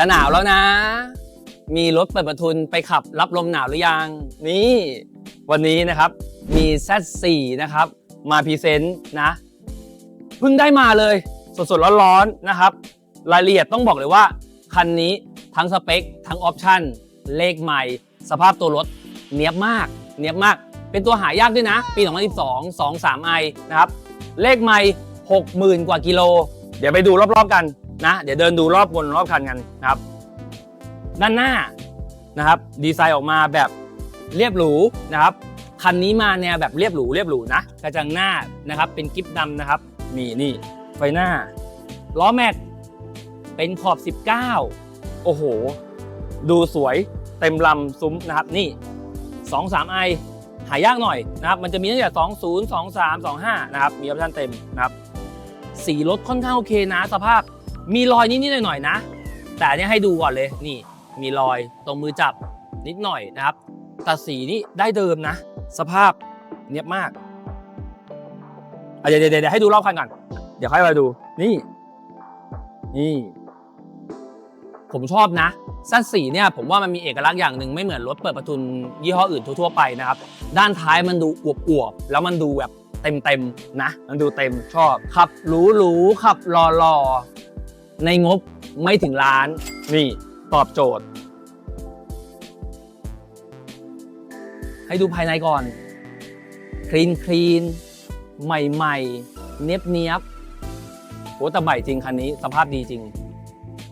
จะหนาวแล้วนะ มีรถเปิดประทุนไปขับรับลมหนาวหรือยัง นี่ วันนี้นะครับมี Z4 นะครับ มาพรีเซนต์นะเพิ่งได้มาเลยสดๆร้อนๆนะครับ รายละเอียดต้องบอกเลยว่า คันนี้ทั้งสเปค ทั้งออปชั่น เลขใหม่ สภาพตัวรถเนียบมาก เนียบมาก เป็นตัวหายากด้วยนะ ปี 2012 23 i นะครับ เลขใหม่ 60,000 กว่ากิโล เดี๋ยวไปดูรอบๆกัน นะ เดี๋ยวเดินดูรอบวนรอบคันกันนะครับ ด้านหน้านะครับ ดีไซน์ออกมาแบบเรียบหรูนะครับคันนี้มาแนวแบบเรียบหรูเรียบหรูนะกระจังหน้านะครับเป็นกิฟต์ดำนะครับนี่นี่ไฟหน้าล้อแม็กเป็นขอบ 19 โอ้โห ดูสวยเต็มลำซุ้มนะครับนี่ 2 3 i หายากหน่อยนะครับมันจะมีตั้งแต่20 23 25 นะครับ มีออปชั่นเต็มนะครับ สีรถค่อนข้างโอเคนะสภาพ มีรอยนิดๆหน่อยๆนะ แต่อันนี้ให้ดูก่อนเลยนี่ มีรอยตรงมือจับนิดหน่อยนะครับแต่สีนี่ได้เดิมนะ สภาพเนียบมากเดี๋ยวเดี๋ยวให้ดูรอบคันก่อนเดี๋ยวค่อยมาดูนี่ นี่ ผมชอบนะสั้นสีเนี่ยผมว่ามันมีเอกลักษณ์อย่างหนึ่งไม่เหมือนรถเปิดประทุนยี่ห้ออื่นทั่วๆไปนะครับ ด้านท้ายมันดูอวบๆแล้วมันดูแบบเต็มๆนะ มันดูเต็มชอบขับหรูๆขับรอๆ ในงบไม่ถึงล้าน นี่ตอบโจทย์ ให้ดูภายในก่อน คลีนคลีนใหม่ๆ เนียบเนียบโหแต่ใหม่จริงคันนี้สภาพดีจริง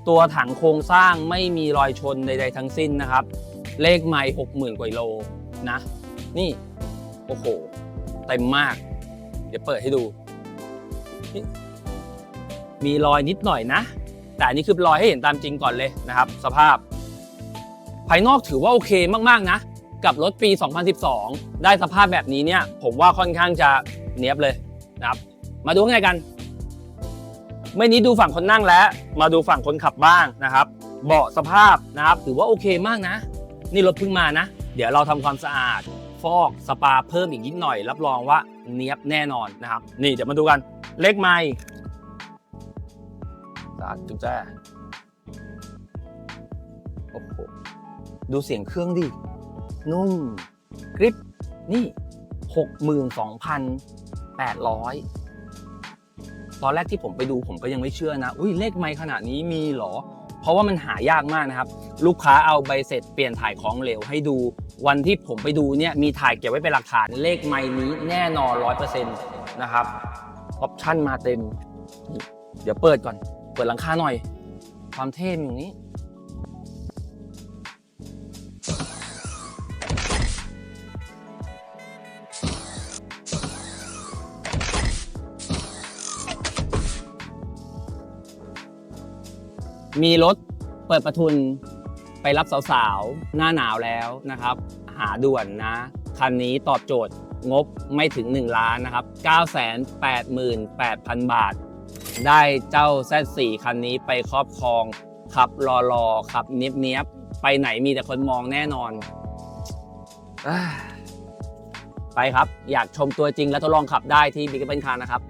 ตัวถังโครงสร้างไม่มีรอยชนใดๆทั้งสิ้นนะครับ เลขไม่หกหมื่นกว่าโลนะ นี่ โอ้โห เต็มมาก เดี๋ยวเปิดให้ดู มีรอยนิดหน่อยนะ แต่อันนี้คือรอยให้เห็นตามจริงก่อนเลยนะครับ สภาพ ภายนอกถือว่าโอเคมากๆนะ กับรถปี 2012 ได้สภาพแบบนี้เนี่ย ผมว่าค่อนข้างจะเนียบเลยนะครับ มาดูข้างในกันไม่นี้ดูฝั่งคนนั่งแล้ว มาดูฝั่งคนขับบ้างนะครับ เบาะสภาพนะครับ ถือว่าโอเคมากนะ นี่รถเพิ่งมานะ เดี๋ยวเราทำความสะอาด ฟอกสปาเพิ่มอีกนิดหน่อย รับรองว่าเนียบแน่นอนนะครับ นี่เดี๋ยวมาดูกัน เลขไม้าจุ๊บจ้าโอ้โหดูเสียงเครื่องดิ นุ่มกริป นี่ 62,800 ตอนแรกที่ผมไปดูผมก็ยังไม่เชื่อนะ อุ้ยเลขไม่ขนาดนี้มีหรอ เพราะว่ามันหายากมากนะครับ ลูกค้าเอาใบเสร็จเปลี่ยนถ่ายของเหลวให้ดู วันที่ผมไปดูเนี่ยมีถ่ายเก็บไว้เป็นหลักฐานเลขไม่นี้แน่นอน 100%นะครับ ออปชั่นมาเต็ม เดี๋ยวเปิดก่อน เปิดหลังคาหน่อย ความเท่มอยู่นี้ มีรถเปิดประทุนไปรับสาวๆ หน้าหนาวแล้วนะครับ หาด่วนนะ คันนี้ตอบโจทย์งบไม่ถึง 1 ล้านนะครับ 988,000 บาท ได้เจ้า Z4 คันนี้ไปครอบครองขับรอรอขับเนียบเนียบไปไหนมีแต่คนมองแน่นอนอไปครับ อยากชมตัวจริงและทดลองขับได้ที่บิ๊กเบิลคาร์นะครับ